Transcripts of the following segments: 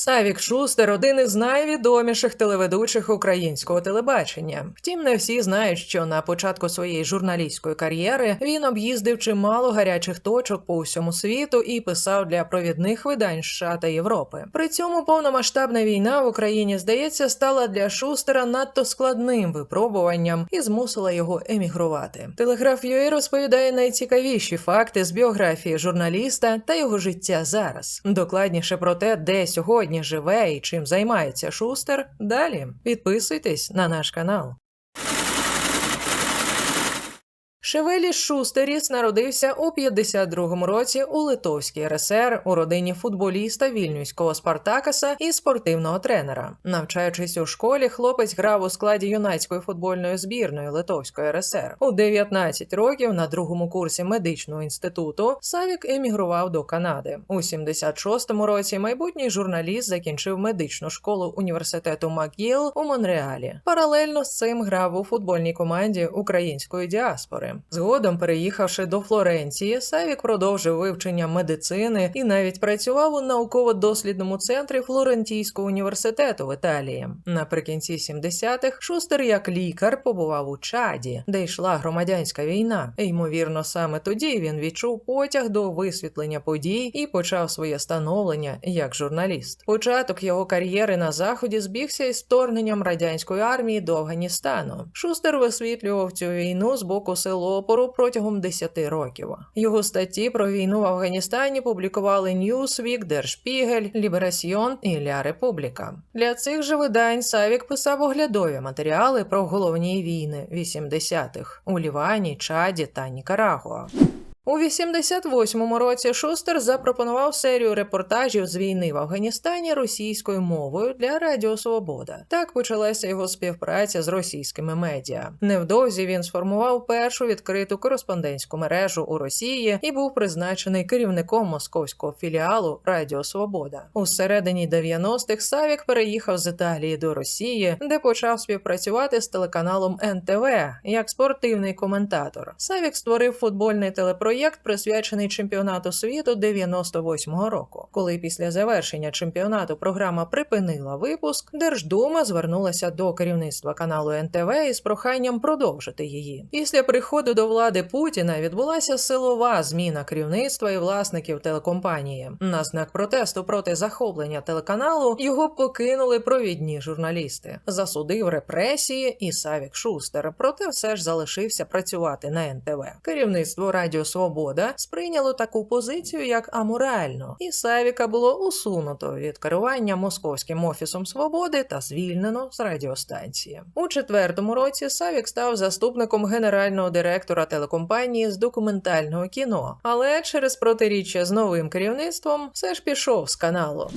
Савік Шустер один із найвідоміших телеведучих українського телебачення. Втім, не всі знають, що на початку своєї журналістської кар'єри він об'їздив чимало гарячих точок по всьому світу і писав для провідних видань США та Європи. При цьому повномасштабна війна в Україні, здається, стала для Шустера надто складним випробуванням і змусила його емігрувати. Телеграф UA розповідає найцікавіші факти з біографії журналіста та його життя зараз. Докладніше про те, де сьогодні живе і чим займається Шустер. Далі підписуйтесь на наш канал. Шевелі Шустеріс народився у 52-му році у Литовській РСР у родині футболіста вільнюського Спартакаса і спортивного тренера. Навчаючись у школі, хлопець грав у складі юнацької футбольної збірної Литовської РСР. У 19 років на другому курсі медичного інституту Савік емігрував до Канади. У 76-му році майбутній журналіст закінчив медичну школу університету МакГіл у Монреалі. Паралельно з цим грав у футбольній команді української діаспори. Згодом, переїхавши до Флоренції, Савік продовжив вивчення медицини і навіть працював у науково-дослідному центрі Флорентійського університету в Італії. Наприкінці 70-х Шустер як лікар побував у Чаді, де йшла громадянська війна. Ймовірно, саме тоді він відчув потяг до висвітлення подій і почав своє становлення як журналіст. Початок його кар'єри на заході збігся із вторгненням радянської армії до Афганістану. Шустер висвітлював цю війну з боку сил опору протягом 10 років. Його статті про війну в Афганістані публікували Newsweek, Der Spiegel, Liberation і Ля Републіка. Для цих же видань Савік писав оглядові матеріали про головні війни 80-х у Лівані, Чаді та Нікарагуа. У 88-му році Шустер запропонував серію репортажів з війни в Афганістані російською мовою для Радіо Свобода. Так почалася його співпраця з російськими медіа. Невдовзі він сформував першу відкриту кореспондентську мережу у Росії і був призначений керівником московського філіалу Радіо Свобода. У середині 90-х Савік переїхав з Італії до Росії, де почав співпрацювати з телеканалом НТВ як спортивний коментатор. Савік створив футбольний телепроєкт проєкт присвячений чемпіонату світу 98-го року. Коли після завершення чемпіонату програма припинила випуск, Держдума звернулася до керівництва каналу НТВ із проханням продовжити її. Після приходу до влади Путіна відбулася силова зміна керівництва і власників телекомпанії. На знак протесту проти захоплення телеканалу його покинули провідні журналісти. Засудив репресії і Савік Шустер, проте все ж залишився працювати на НТВ. Керівництво Радіо Свобода сприйняло таку позицію як аморально, і Савіка було усунуто від керування московським офісом свободи та звільнено з радіостанції. У четвертому році Савік став заступником генерального директора телекомпанії з документального кіно, але через протиріччя з новим керівництвом все ж пішов з каналу.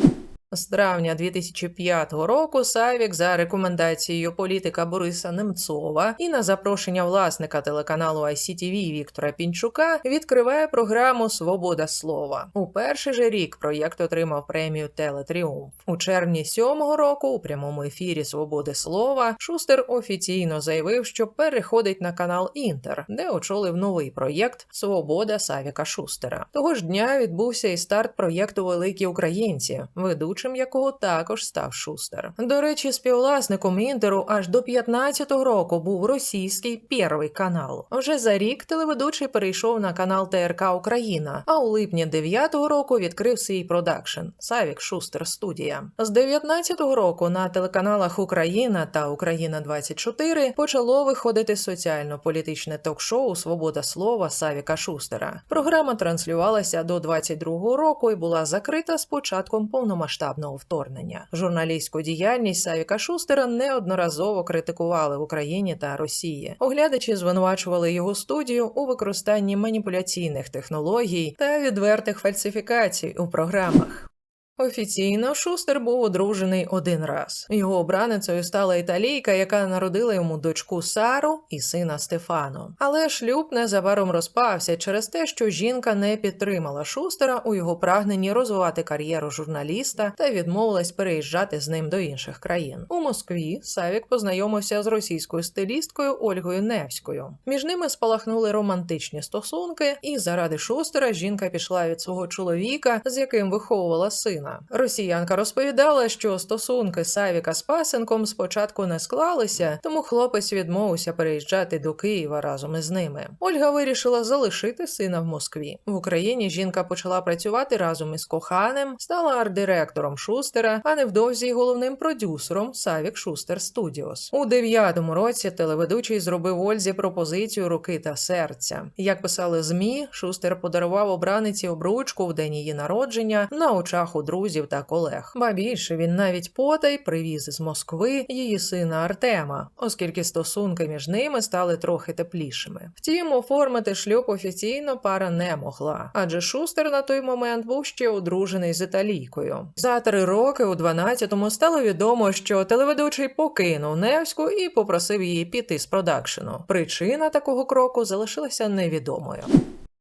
З травня 2005 року Савік за рекомендацією політика Бориса Немцова і на запрошення власника телеканалу ICTV Віктора Пінчука відкриває програму Свобода слова. У перший же рік проєкт отримав премію Телетріумф. У червні сьомого року у прямому ефірі Свободи слова Шустер офіційно заявив, що переходить на канал Інтер, де очолив новий проєкт Свобода Савіка Шустера. Того ж дня відбувся і старт проєкту Великі Українці, ведучий ведучим якого також став Шустер. До речі, співвласником інтеру аж до 15-го року був російський Первий канал. Вже за рік телеведучий перейшов на канал ТРК Україна, а у липні 9-го року відкрив свій продакшн Савік Шустер Студія. З 19-го року на телеканалах Україна та Україна 24 почало виходити соціально-політичне ток-шоу Свобода слова Савіка Шустера. Програма транслювалася до 22-го року і була закрита з початком повномасштабного повномасштабного вторгнення. Журналістську діяльність Савіка Шустера неодноразово критикували в Україні та Росії. Оглядачі звинувачували його студію у використанні маніпуляційних технологій та відвертих фальсифікацій у програмах. Офіційно Шустер був одружений один раз. Його обраницею стала італійка, яка народила йому дочку Сару і сина Стефано. Але шлюб незабаром розпався через те, що жінка не підтримала Шустера у його прагненні розвивати кар'єру журналіста та відмовилась переїжджати з ним до інших країн. У Москві Савік познайомився з російською стилісткою Ольгою Невською. Між ними спалахнули романтичні стосунки, і заради Шустера жінка пішла від свого чоловіка, з яким виховувала сина сина. Росіянка розповідала, що стосунки Савіка з пасенком спочатку не склалися, тому хлопець відмовився переїжджати до Києва разом із ними. Ольга вирішила залишити сина в Москві. В Україні жінка почала працювати разом із коханим, стала арт-директором Шустера, а невдовзі й головним продюсером Савік Шустер Студіос. У дев'ятому році телеведучий зробив Ользі пропозицію руки та серця. Як писали змі, Шустер подарував обраниці обручку в день її народження на очах у друзів та колег. Ба більше він навіть потай привіз з Москви її сина Артема, оскільки стосунки між ними стали трохи теплішими. Втім, оформити шлюб офіційно пара не могла, адже Шустер на той момент був ще одружений з італійкою. За три роки у 12-му стало відомо, що телеведучий покинув Невську і попросив її піти з продакшену. Причина такого кроку залишилася невідомою.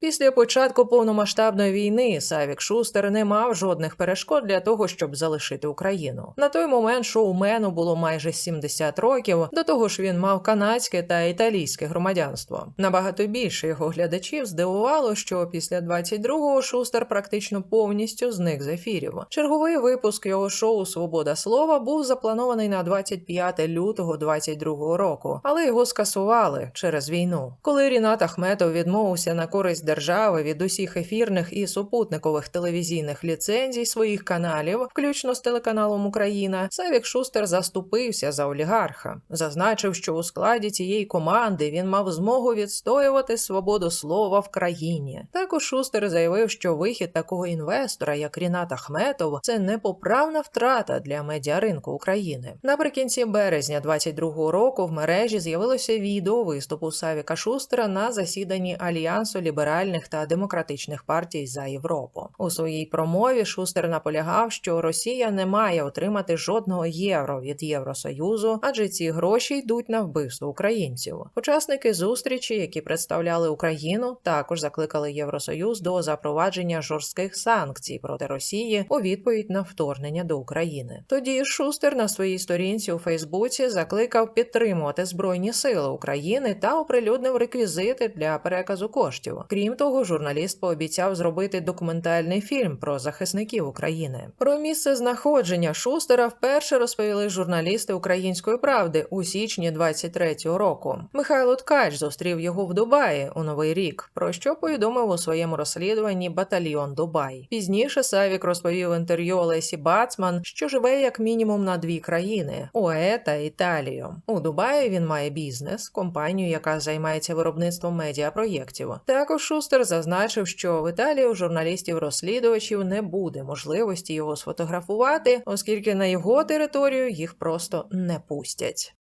Після початку повномасштабної війни Савік Шустер не мав жодних перешкод для того, щоб залишити Україну. На той момент шоумену було майже 70 років. До того ж, він мав канадське та італійське громадянство. Набагато більше його глядачів здивувало, що після 22-го Шустер практично повністю зник з ефірів. Черговий випуск його шоу Свобода слова був запланований на 25 лютого 22-го року, але його скасували через війну. Коли Рінат Ахметов відмовився на користь держави від усіх ефірних і супутникових телевізійних ліцензій своїх каналів, включно з телеканалом Україна, Савік Шустер заступився за олігарха, зазначив, що у складі цієї команди він мав змогу відстоювати свободу слова в країні. Також Шустер заявив, що вихід такого інвестора, як Рінат Ахметов, це непоправна втрата для медіаринку України. Наприкінці березня 22-го року в мережі з'явилося відео виступу Савіка Шустера на засіданні Альянсу ліберальних та демократичних партій за Європу. У своїй промові Шустер наполягав, що Росія не має отримати жодного євро від Євросоюзу, адже ці гроші йдуть на вбивство українців. Учасники зустрічі, які представляли Україну, також закликали Євросоюз до запровадження жорстких санкцій проти Росії у відповідь на вторгнення до України. Тоді Шустер на своїй сторінці у Фейсбуці закликав підтримувати збройні сили України та оприлюднив реквізити для переказу коштів. Крім того, журналіст пообіцяв зробити документальний фільм про захисників України. Про місце знаходження Шустера вперше розповіли журналісти української правди у січні 23-го року. Михайло Ткач зустрів його в Дубаї у новий рік, про що повідомив у своєму розслідуванні батальйон Дубай. Пізніше Савік розповів інтерв'ю Олесі Бацман, що живе як мінімум на дві країни ОЕ та Італію. У Дубаї він має бізнес, компанію, яка займається виробництвом медіапроєктів. Також Шустер зазначив, що в Італії у журналістів-розслідувачів не буде можливості його сфотографувати, оскільки на його територію їх просто не пустять.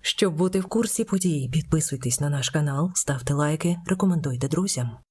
Щоб бути в курсі подій, підписуйтесь на наш канал, ставте лайки, рекомендуйте друзям.